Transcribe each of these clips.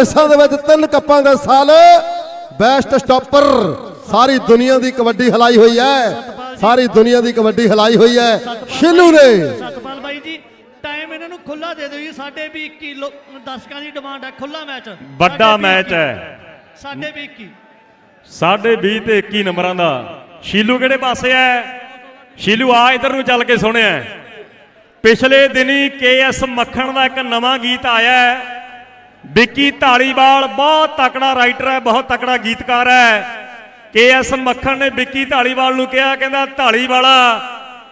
ਰੇਸਾਂ ਦੇ ਵਿੱਚ ਤਿੰਨ ਕੱਪਾਂ ਦਾ ਸਾਲ ਬੈਸਟ ਸਟਾਪਰ ਸਾਰੀ ਦੁਨੀਆ ਦੀ ਕਬੱਡੀ ਹਲਾਈ ਹੋਈ ਹੈ। ਸਾਰੀ ਦੁਨੀਆ ਦੀ ਕਬੱਡੀ ਹਲਾਈ ਹੋਈ ਹੈ। ਸ਼ਿਲੂ ਨੇ ਸਤਪਾਲ ਬਾਈ ਜੀ ਟਾਈਮ ਇਹਨਾਂ ਨੂੰ ਖੁੱਲਾ ਦੇ ਦਿਓ ਜੀ। ਸਾਡੇ ਵੀ 21 ਲੋ- ਦਰਸ਼ਕਾਂ ਦੀ ਡਿਮਾਂਡ ਹੈ। ਖੁੱਲਾ ਮੈਚ ਵੱਡਾ ਮੈਚ ਹੈ। ਸਾਡੇ ਵੀ 21 ਸਾਢੇ 20 ਤੇ 21 ਨੰਬਰਾਂ ਦਾ। ਸ਼ੀਲੂ ਕਿਹੜੇ ਪਾਸੇ ਹੈ? ਸ਼ੀਲੂ ਆ ਇਧਰ ਨੂੰ ਚੱਲ ਕੇ ਸੁਣਿਆ ਪਿਛਲੇ ਦਿਨੀ ਕੇਐਸ ਮੱਖਣ ਦਾ ਇੱਕ ਨਵਾਂ ਗੀਤ ਆਇਆ ਹੈ। ਵਿੱਕੀ ਢਾਲੀਵਾਲ ਬਹੁਤ ਤਕੜਾ ਰਾਈਟਰ ਹੈ, ਬਹੁਤ ਤਕੜਾ ਗੀਤਕਾਰ ਹੈ। ਕੇਐਸ ਮੱਖਣ ਨੇ ਵਿੱਕੀ ਢਾਲੀਵਾਲ ਨੂੰ ਕਿਹਾ, ਕਹਿੰਦਾ ਢਾਲੀਵਾਲਾ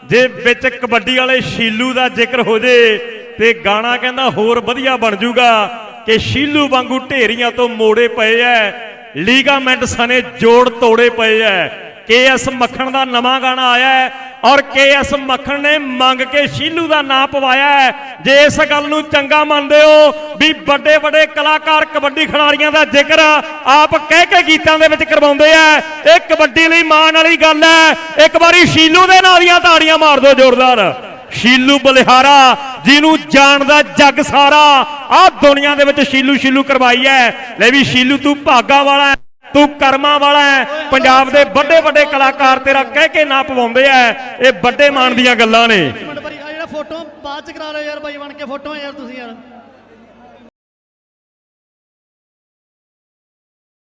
ਜੇ ਵਿੱਚ ਕਬੱਡੀ ਵਾਲੇ ਸ਼ੀਲੂ ਦਾ ਜ਼ਿਕਰ ਹੋ ਜੇ ਤੇ ਗਾਣਾ ਕਹਿੰਦਾ ਹੋਰ ਵਧੀਆ ਬਣ ਜਾਊਗਾ ਕਿ ਸ਼ੀਲੂ ਵਾਂਗੂ ਢੇਰੀਆਂ ਤੋਂ ਮੋੜੇ ਪਏ ਐ, ਲੀਗਾਮੈਂਟ ਸਨੇ ਜੋੜ ਤੋੜੇ ਪਏ ਐ। ਕੇਐਸ ਮੱਖਣ ਦਾ ਨਵਾਂ ਗਾਣਾ ਆਇਆ ਹੈ ਔਰ ਕੇਐਸ ਮੱਖਣ ਨੇ ਮੰਗ ਕੇ ਸ਼ੀਲੂ ਦਾ ਨਾਂ ਪਵਾਇਆ ਹੈ। ਜੇ ਇਸ ਗੱਲ ਨੂੰ ਚੰਗਾ ਮੰਨਦੇ ਹੋ ਵੀ ਵੱਡੇ ਵੱਡੇ ਕਲਾਕਾਰ ਕਬੱਡੀ ਖਿਡਾਰੀਆਂ ਦਾ ਜ਼ਿਕਰ ਆਪ ਕਹਿ ਕੇ ਗੀਤਾਂ ਦੇ ਵਿੱਚ ਕਰਵਾਉਂਦੇ ਆ, ਇਹ ਕਬੱਡੀ ਲਈ ਮਾਣ ਵਾਲੀ ਗੱਲ ਹੈ। ਇੱਕ ਵਾਰੀ ਸ਼ੀਲੂ ਦੇ ਨਾਲ ਦੀਆਂ ਤਾੜੀਆਂ ਮਾਰ ਦਿਓ ਜ਼ੋਰਦਾਰ। ਸ਼ੀਲੂ ਬਲਿਹਾਰਾ, ਜਿਹਨੂੰ ਜਾਣਦਾ ਜੱਗ ਸਾਰਾ, ਆਹ ਦੁਨੀਆ ਦੇ ਵਿੱਚ ਸ਼ੀਲੂ ਸ਼ੀਲੂ ਕਰਵਾਈ ਹੈ। ਲੈ ਵੀ ਸ਼ੀਲੂ ਤੂੰ ਭਾਗਾ ਵਾਲਾ ਤੂੰ ਕਰਮਾਂ ਵਾਲਾ ਹੈ ਪੰਜਾਬ ਦੇ ਵੱਡੇ ਵੱਡੇ ਕਲਾਕਾਰ ਤੇਰਾ ਕਹਿ ਕੇ ਨਾ ਪਵਾਉਂਦੇ ਐ। ਇਹ ਵੱਡੇ ਮਾਣ ਦੀਆਂ ਗੱਲਾਂ ਨੇ। ਫੋਟੋ ਬਾਅਦ ਚ ਕਰਾ ਲਿਓ ਯਾਰ ਬਾਈ ਬਣ ਕੇ ਫੋਟੋ ਯਾਰ ਤੁਸੀਂ ਯਾਰ।